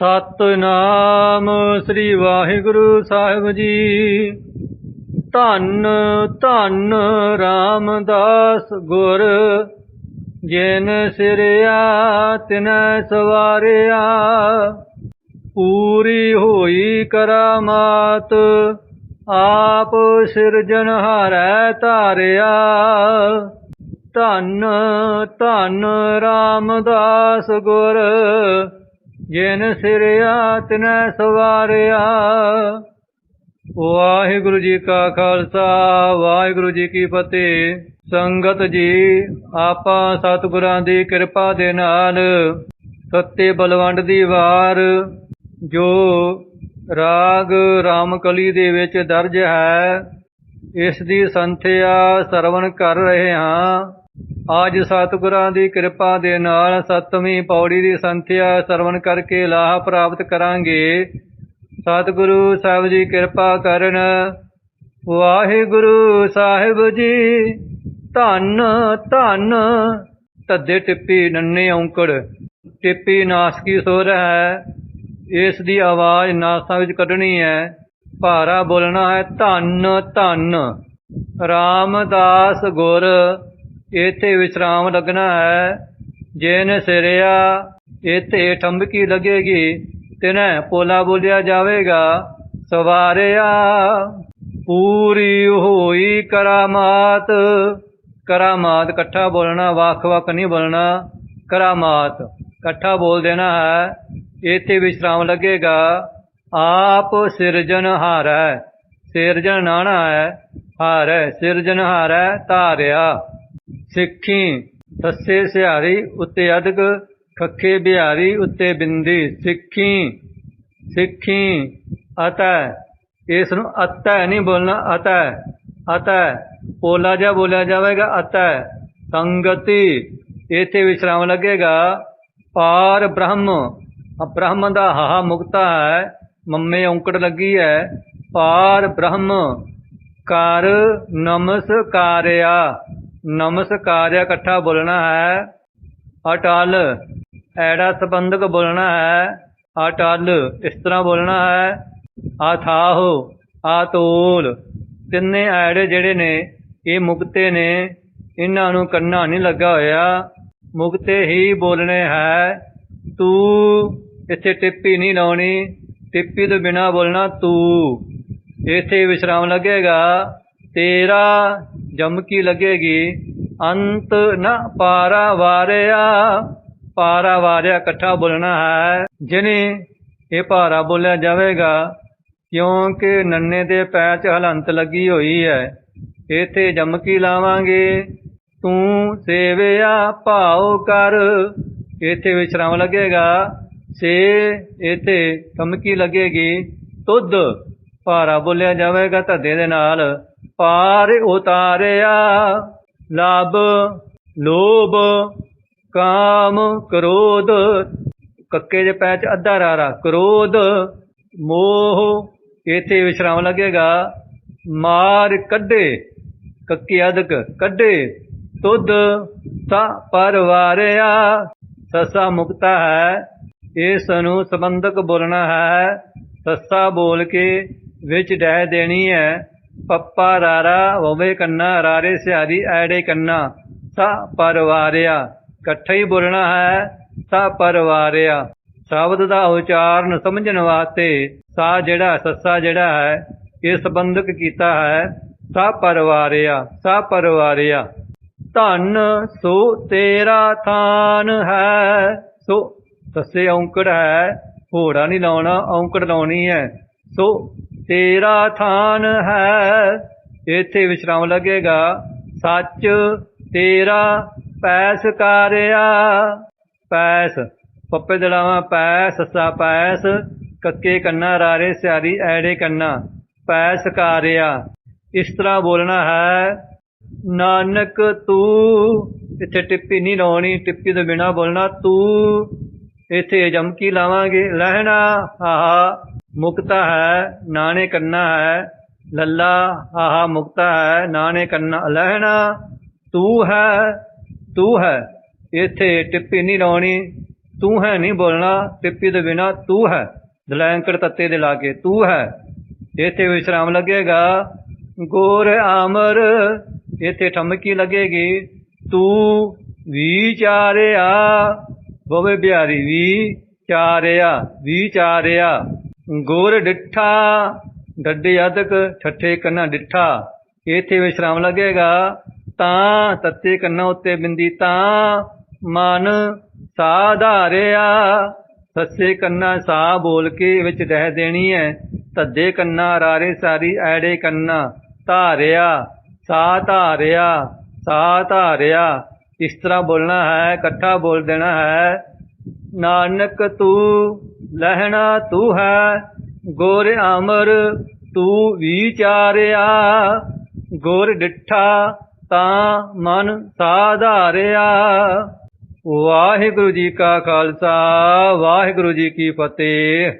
ਸਤਨਾਮ ਸ੍ਰੀ ਵਾਹਿਗੁਰੂ ਸਾਹਿਬ ਜੀ। ਧੰਨ ਧੰਨ ਰਾਮਦਾਸ ਗੁਰ, ਜਿਨ ਸਿਰਿਆ, ਤਿਨੈ ਸਵਾਰਿਆ। ਪੂਰੀ ਹੋਈ ਕਰਾਮਾਤ, ਆਪ ਸਿਰਜਣਹਾਰੈ ਧਾਰਿਆ। ਧੰਨ ਧੰਨ ਰਾਮਦਾਸ ਗੁਰ ਜਿਨ ਸਿਰਿਆ ਤਿਨੈ ਸਵਾਰਿਆ। ਵਾਹਿਗੁਰੂ ਜੀ ਕਾ ਖਾਲਸਾ, ਵਾਹਿਗੁਰੂ ਜੀ ਕੀ ਫਤਿਹ। ਸੰਗਤ ਜੀ, ਆਪਾਂ ਸਤਿਗੁਰਾਂ ਦੀ ਕਿਰਪਾ ਦੇ ਨਾਲ ਸੱਤੇ ਬਲਵੰਡ ਦੀ ਵਾਰ, ਜੋ ਰਾਗ ਰਾਮਕਲੀ ਦੇ ਵਿੱਚ ਦਰਜ ਹੈ, ਇਸ ਦੀ ਸੰਥਿਆ ਸਰਵਣ ਕਰ ਰਹੇ ਹਾਂ। ਅੱਜ ਸਤਿਗੁਰਾਂ ਦੀ ਕਿਰਪਾ ਦੇ ਨਾਲ ਸੱਤਵੀਂ ਪੌੜੀ ਦੀ ਸੰਥਿਆ ਸਰਵਣ ਕਰਕੇ ਲਾਹ ਪ੍ਰਾਪਤ ਕਰਾਂਗੇ। ਸਤਿਗੁਰੂ ਸਾਹਿਬ ਜੀ ਕਿਰਪਾ ਕਰਨ। ਵਾਹਿਗੁਰੂ ਸਾਹਿਬ ਜੀ, ਧੰਨ ਧੰਨ। ਤੱਦੇ ਟਿੱਪੀ ਨੰਨੇ ਔਂਕੜ, ਟਿੱਪੀ ਨਾਸਕੀ ਸੁਰ ਹੈ। ਇਸ ਦੀ ਆਵਾਜ਼ ਨਾਸਾਂ ਵਿੱਚ ਕੱਢਣੀ ਹੈ। ਭਾਰਾ ਬੋਲਣਾ ਹੈ ਧੰਨ ਧੰਨ। ਰਾਮਦਾਸ ਗੁਰ ਇੱਥੇ ਵਿਸਰਾਮ ਲੱਗਣਾ ਹੈ। ਜਿਨ ਸਿਰਿਆ, ਇੱਥੇ ਠੰਬਕੀ ਲੱਗੇਗੀ, ਤਿਨੈ ਪੋਲਾ ਬੋਲਿਆ ਜਾਵੇਗਾ, ਸਵਾਰਿਆ, ਪੂਰੀ ਹੋਈ ਕਰਾਮਾਤ। ਕਰਾਮਾਤ ਇਕੱਠਾ ਬੋਲਣਾ ਵੱਖ ਵੱਖ ਨਹੀਂ ਬੋਲਣਾ। ਕਰਾਮਾਤ ਇਕੱਠਾ ਬੋਲ ਦੇਣਾ ਹੈ। ਇੱਥੇ ਵਿਸਰਾਮ ਲੱਗੇਗਾ। ਆਪ ਸਿਰਜਣ ਹਾਰੈ, ਸਿਰਜਣ ਨਾਣਾ ਹੈ। ਹਾਰੈ, ਸਿਰਜਣ ਹਾਰੈ, ਧਾਰਿਆ। ਸਿੱਖੀ। ਸੱਸੇ ਸਿਹਾਰੀ ਉੱਤੇ ਅਦਕ ਖੱਖੇ ਬਿਹਾਰੀ ਉੱਤੇ ਬਿੰਦੀ। ਸਿੱਖੀ। ਸਿੱਖੀ। ਅਤੈ ਇਸ ਨੂੰ ਅਤੈ ਨਹੀਂ ਬੋਲਣਾ ਅਤੈ ਅਤੈ ਪੋਲਾ ਜਾ, ਬੋਲਿਆ ਜਾਵੇਗਾ ਅਤੈ ਸੰਗਤੀ। ਇੱਥੇ ਵਿਸ਼ਰਾਮ ਲੱਗੇਗਾ। ਪਾਰ ਬ੍ਰਹਮ। ਬ੍ਰਹਮ ਦਾ ਹਾਹਾ ਮੁਕਤਾ ਹੈ। ਮੰਮੇ ਔਂਕੜ ਲੱਗੀ ਹੈ। ਪਾਰ ਬ੍ਰਹਮ। ਕਰ ਨਮਸਕਾਰਿਆ। ਨਮਸਕਾਰਿਆ ਇਕੱਠਾ ਬੋਲਣਾ ਹੈ। ਅਟਲ, ਐੜਾ ਸੰਬੰਧਕ ਬੋਲਣਾ ਹੈ। ਅਟਲ, ਇਸ ਤਰ੍ਹਾਂ ਬੋਲਣਾ ਹੈ। ਆਥਾਹੋ, ਆਤੋਲ, ਤਿੰਨੇ ਐੜੇ ਜਿਹੜੇ ਨੇ, ਇਹ ਮੁਕਤੇ ਨੇ। ਇਹਨਾਂ ਨੂੰ ਕੰਨਾ ਨਹੀਂ ਲੱਗਾ ਹੋਇਆ। ਮੁਕਤੇ ਹੀ ਬੋਲਣੇ ਹੈ। ਤੂੰ ਇੱਥੇ ਟਿੱਪੀ ਨਹੀਂ ਲਾਉਣੀ। ਟਿੱਪੀ ਤੋਂ ਬਿਨਾ ਬੋਲਣਾ ਤੂੰ। ਇੱਥੇ ਵਿਸਰਾਮ ਲੱਗੇਗਾ। ਤੇਰਾ ਜਮਕੀ ਲੱਗੇਗੀ? ਅੰਤ ਨ ਪਾਰਾ ਵਾਰਿਆ ਪਾਰਾ ਵਾਰਿਆ ਇਕੱਠਾ ਬੋਲਣਾ ਹੈ। ਜਿਨੇ ਇਹ ਭਾਰਾ ਬੋਲਿਆ ਜਾਵੇਗਾ, ਕਿਉਂਕਿ ਨੰਨੇ ਦੇ ਪੈਰ 'ਚ ਹਲੰਤ ਲੱਗੀ ਹੋਈ ਹੈ। ਇੱਥੇ ਜਮਕੀ ਲਾਵਾਂਗੇ? ਤੂੰ ਸੇਵਿਆ, ਭਾਉ ਕਰ। ਇੱਥੇ ਵਿਸ਼ਰਾਮ ਲੱਗੇਗਾ। ਸੇ ਇੱਥੇ ਕਮਕੀ ਲੱਗੇਗੀ? ਤੁਧ। ਭਾਰਾ ਬੋਲਿਆ ਜਾਵੇਗਾ ਧੱਦੇ ਦੇ ਨਾਲ, ਪਾਰ ਉਤਾਰਿਆ। ਲਾਭ, ਲੋਭ, ਕਾਮ, ਕ੍ਰੋਧ। ਕੱਕੇ ਦੇ ਪੈਰ ਅੱਧਾ ਰਾਰਾ, ਕ੍ਰੋਧ, ਮੋਹ। ਇੱਥੇ ਵਿਸ਼ਰਾਮ ਲੱਗੇਗਾ। ਮਾਰ ਕੱਢੇ, ਕੱਕੇ ਅਦਕ ਕੱਢੇ। ਤੁਧ ਸਾ ਪਰਵਾਰਿਆ। ਸਸਾ ਮੁਕਤਾ ਹੈ, ਇਸ ਨੂੰ ਸੰਬੰਧਕ ਬੋਲਣਾ ਹੈ। ਸੱਸਾ ਬੋਲ ਕੇ ਵਿੱਚ ਡਹਿ ਦੇਣੀ ਹੈ। ਪੱਪਾ ਰਾਰਾ ਹੋਵੇ ਕੰਨਾ, ਰਾਰੇ ਸਿਆਰੀ ਐੜੇ ਕੰਨਾ। ਸਾ ਪਰਵਾਰਿਆ, ਇਕੱਠਾ ਹੀ ਬੋਲਣਾ ਹੈ, ਸਾ ਪਰਵਾਰਿਆ। ਸ਼ਬਦ ਦਾ ਉਚਾਰਨ ਸਮਝਣ ਵਾਸਤੇ ਸਾ ਜਿਹੜਾ, ਸੱਸਾ ਜਿਹੜਾ ਹੈ, ਇਹ ਸੰਬੰਧਕ ਕੀਤਾ ਹੈ। ਸਾ ਪਰਵਾਰਿਆ ਸਾ ਪਰਵਾਰਿਆ। ਧਨ ਸੋ ਤੇਰਾ ਥਾਨ ਹੈ। ਸੋ ਸੱਸੇ ਔਂਕੜ ਹੈ ਹੋੜਾ ਨਹੀਂ ਲਾਉਣਾ, ਔਂਕੜ ਲਾਉਣੀ ਹੈ। ਸੋ ਤੇਰਾ ਥਾਨ ਹੈ। ਇੱਥੇ ਵਿਸ਼ਰਾਮ ਲੱਗੇਗਾ। ਸੱਚ ਤੇਰਾ ਪੈਸ ਕਾਰਿਆ। ਪੈਸ, ਪੱਪੇ ਦੜਾਵਾਂ ਪੈ ਸੱਸਾ ਪੈਸ, ਕੱਕੇ ਕੰਨਾ, ਰਾਰੇ ਸਿਆਰੀ, ਐੜੇ ਕੰਨਾ, ਪੈਸ ਕਾਰਿਆ। ਇਸ ਤਰ੍ਹਾਂ ਬੋਲਣਾ ਹੈ, ਨਾਨਕ ਤੂੰ, ਇੱਥੇ ਟਿੱਪੀ ਨਹੀਂ ਲਾਉਣੀ, ਟਿੱਪੀ ਤੋਂ ਬਿਨਾ ਬੋਲਣਾ ਤੂੰ। ਇੱਥੇ ਜਮਕੀ ਲਾਵਾਂਗੇ? ਲਹਿਣਾ, ਆਹਾ। ਮੁਕਤਾ ਹੈ ਨਾਣੇ ਕੰਨਾ ਹੈ, ਲੱਲਾ, ਆਹਾ ਮੁਕਤਾ ਹੈ ਨਾਣੇ ਕੰਨਾ ਲਹਿਣਾ ਤੂੰ ਹੈ ਤੂੰ ਹੈ। ਇੱਥੇ ਟਿੱਪੀ ਨਹੀਂ ਲਾਉਣੀ, ਤੂੰ ਹੈ ਨਹੀਂ ਬੋਲਣਾ, ਟਿੱਪੀ ਦੇ ਬਿਨਾ ਤੂੰ ਹੈ। ਦਲੈਂਕੜ ਤੱਤੇ ਦੇ ਲਾ ਕੇ ਤੂੰ ਹੈ। ਇੱਥੇ ਵਿਸਰਾਮ ਲੱਗੇਗਾ, ਗੋਰ ਆਮਰ। ਇੱਥੇ ਠਮਕੀ ਲੱਗੇਗੀ, ਤੂੰ ਵਿਚਾਰਿਆ ਬਵੇ ਬਿਹਾਰੀ ਵੀ ਚਾਰਿਆ ਵਿਚਾਰਿਆ ਗੁਰ ਡਿੱਠਾ, ਡੱਡੇ ਅਦਕ ਛੱਠੇ ਕੰਨਾ ਡਿੱਠਾ। ਇੱਥੇ ਵਿਸਰਾਮ ਲੱਗੇਗਾ, ਤਾਂ ਤੱਤੇ ਕੰਨਾ ਉੱਤੇ ਬਿੰਦੀ ਤਾਂ। ਮਨ ਸਾਧਾਰਿਆ, ਸੱਸੇ ਕੰਨਾ ਸਾ ਬੋਲ ਕੇ ਵਿੱਚ ਰਹਿ ਦੇਣੀ ਹੈ ਤੱਦੇ ਕੰਨਾ ਰਾਰੇ ਸਾਰੀ ਐੜੇ ਕੰਨਾ। ਧਾਰਿਆ ਸਾ ਧਾਰਿਆ ਸਾ ਧਾਰਿਆ ਇਸ ਤਰ੍ਹਾਂ ਬੋਲਣਾ ਹੈ, ਇਕੱਠਾ ਬੋਲ ਦੇਣਾ ਹੈ। ਨਾਨਕ ਤੂੰ ਲਹਿਣਾ ਤੂੰ ਹੈ, ਗੁਰ ਅਮਰ ਤੂੰ ਵਿਚਾਰਿਆ ਗੁਰ ਡਿੱਠਾ ਤਾਂ ਮਨ ਸਾਧਾਰਿਆ। ਵਾਹਿਗੁਰੂ ਜੀ ਕਾ ਖਾਲਸਾ, ਵਾਹਿਗੁਰੂ ਜੀ ਕੀ ਫਤਿਹ।